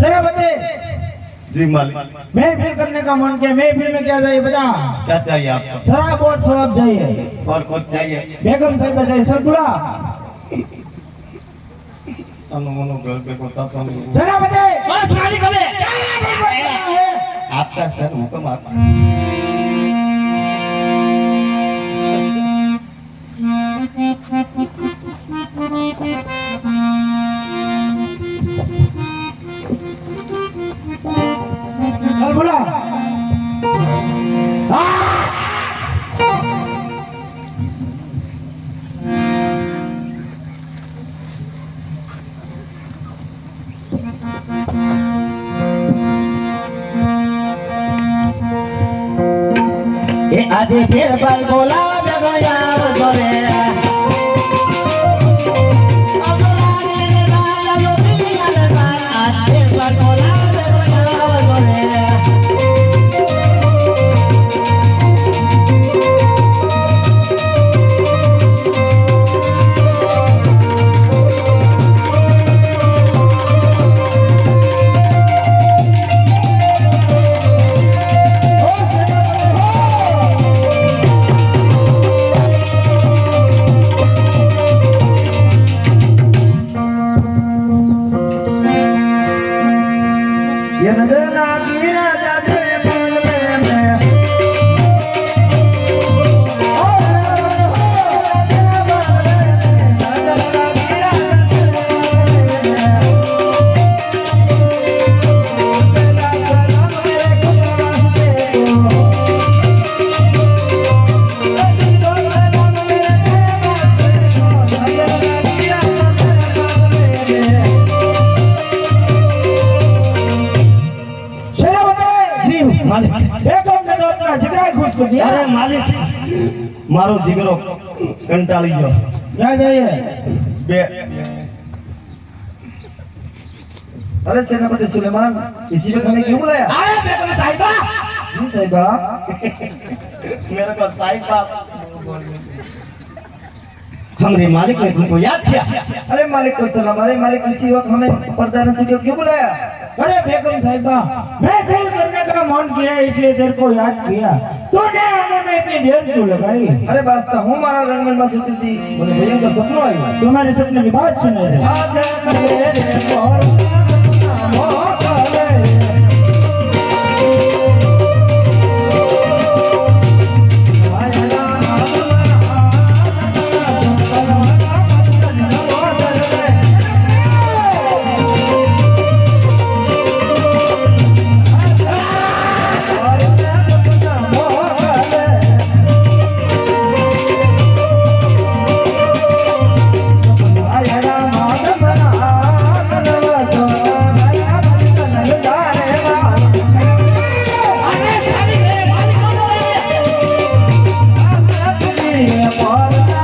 सेनापति जी मालिक महफिल करने का मन किया मैं फिर में क्या चाहिए बजा क्या चाहिए आपको शराब और शराब चाहिए और कुछ चाहिए बेगम साहिबा चाहिए सर बुरा आपका सर हुक्म आपका આજે ફેરબલ બોલા Yeah, یاد کیا ارے مالک کو سلام ارے مالک اسی وقت ہمیں پردہ نصیب کیوں بلایا कौन किया इसलिए तेरे को याद किया तूने आने में इतनी देर क्यों लगाई अरे बास्ता हूँ मारा रंगमन बस उतरी थी बोले भयंकर सपनों आया तुम्हारे सपने की बात सुने आज मेरे और minha porta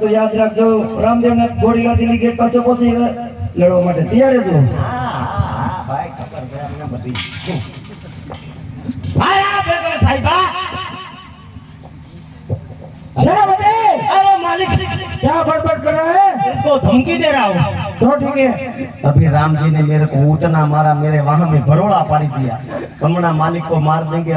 تو یاد رکھ جا دیا ابھی رام جی نے میرے کو مار دیں گے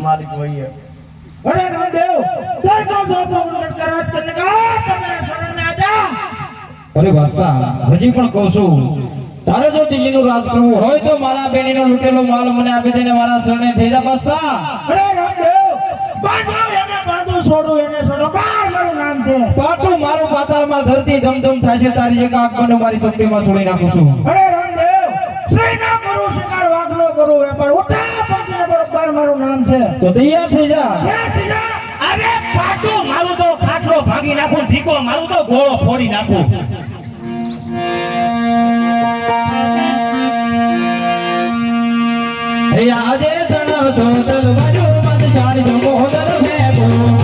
માલિક હોઈએ અરે રામદેવ તો તો સોપો ઉલટ કરો તને કા તમે શરણ ના જા અરે વાસ્તા હજી પણ કહું છું તારે જો દિલ્હીનું રાજ કરવું હોય તો મારા બેનીનો લૂટેલો માલ મને આપી દેને મારા શરણે થઈ જા બસતા અરે રામદેવ બાંધો એને બાંધો છોડો એને છોડો બાર મારું નામ છે પાટું મારું પાતાળમાં ધરતી ધમધમ થાય છે તારી એક આંખ મને મારી શક્તિમાં છોડી નાખું છું અરે રામદેવ શ્રી ના કરું તો તૈયાર થઈ જા અરે પાટો મારું તો ખાટલો ભાગી નાખું ઠીકો મારું તો ગોળો ફોડી નાખું હે આજે જણ તો તલ બાજુ મત ચાડી